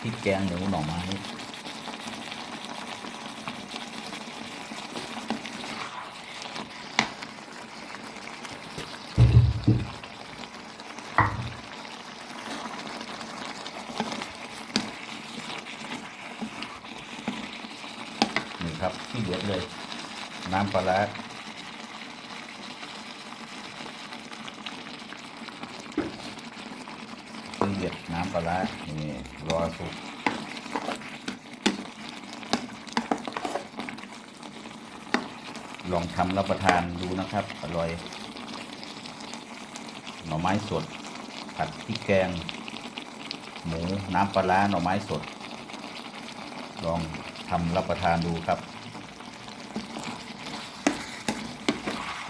พริกแกงหมูหน่อไม้นี่ครับที่เดือดเลย น้ำปลาร้าที่เดือ ดน้ำปลาร้านี่รอสุกลองทำรับประทานดูนะครับ อร่อย หน่อไม้สด ผัดพริกแกง หมูน้ำปลาร้าหน่อไม้สด ลองทำรับประทานดูครับ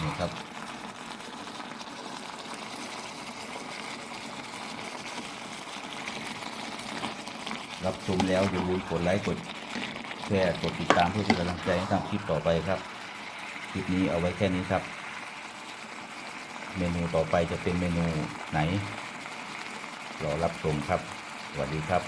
นี่ครับ รับชมแล้วอย่าลืมกดไลค์กดแชร์กดติดตามเพื่อเป็นกำลังใจให้ทำคลิปต่อไปครับ คลิปนี้เอาไว้แค่นี้ครับ เมนูต่อไปจะเป็นเมนูไหนรอรับชมครับสวัสดีครับ